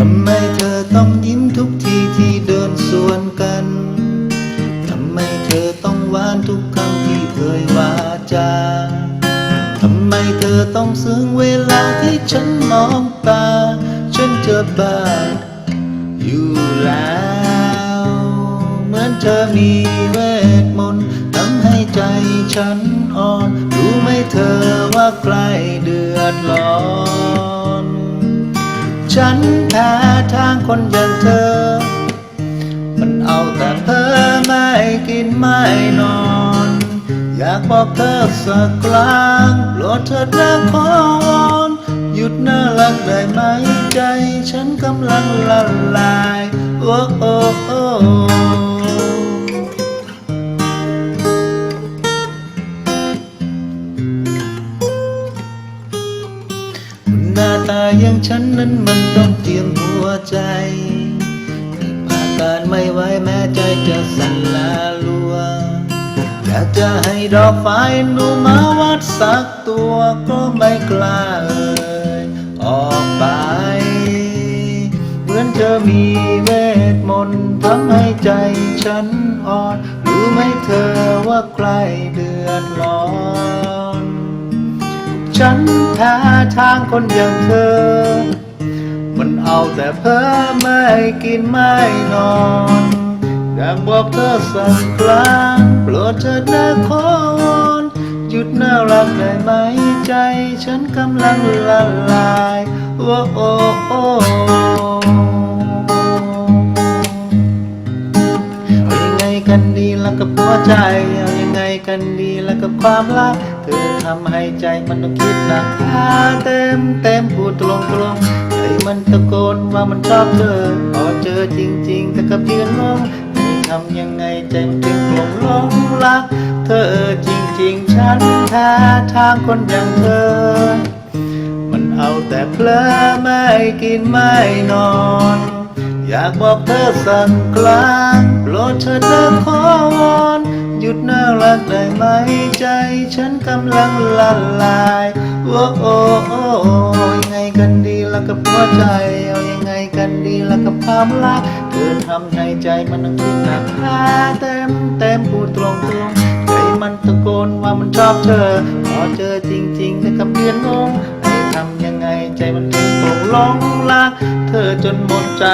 ทำไมเธอต้องยิ้มทุกทีที่เดินสวนกัน ทำไมเธอต้องหวานทุกคำที่เอ่ยวาจา ทำไมเธอต้องซึ้งเวลาที่ฉันมองตา ฉันเจอบ้าอยู่แล้ว เหมือนเธอมีเวทมนต์ทำให้ใจฉันอ่อน รู้ไหมเธอว่าใกล้เดือดร้อน ฉันแพ้ทางคนอย่างเธอ มันเอาแต่เพ้อไม่กินไม่นอน อยากบอกเธอสักครั้งโปรดเธอรักขอวอนหยุดน่ารักได้ไหมใจ ฉันกำลังละลาย โอ้โอ้โอ้ อย่างฉันนั้นมันต้องเตรียมหัวใจอาการไม่ไหวแม้ใจจะสั่นลาลัวอยากจะให้ดอกไฟดูมาวัดสักตัวก็ไม่กล้าเอ่ยออกไป เหมือนเธอมีเวทมนต์ทำให้ใจฉันอ่อน รู้ไหมเธอว่าใครเดือดร้อน ฉันแพ้ทางคนอย่างเธอ มันเอาแต่เพ้อไม่กินไม่นอนอยากบอกเธอสักครั้งโปรดเถิดนะขอวอนหยุดน่ารักได้ไหมใจ ฉันกำลังละลายโอ้โอ้โอ้ยังไงกันดีแล่ะกับหัวใจ เอายังไงกันดีแล่ะกับความรัก ธอทำให้ใจมันต้องคิดหนักหาเต็มเต็มพูดตรงตรงใจมันตะโกนว่ามันชอบเธอ พอเจอจริงๆแต่กับยืนงงให้ทำยังไงใจมันถึงหลงหลงรัก เธอจริงๆ ฉันแท้ทางคนอย่างเธอ มันเอาแต่เพลอไม่กินไม่นอนอยากบอกเธอสักครั้งโปรดเถิดนขอวอน ยุดน่ารักได้ไหมใจฉันกำลังละลายโอ้โอ้โอ้ยังไงกันดีละกับหัวใจเอายังไงกันดีละกับความรักเธอทำให้ใจมันต้องคิดหนักหาเต็มเต็มพูดตรงตรงใจมันตะโกนว่ามันชอบเธอพอเจอจริงๆแต่กับเพียนงงให้ทำยังไงใจมันถึงตกลงรักเธอจนหมดใจ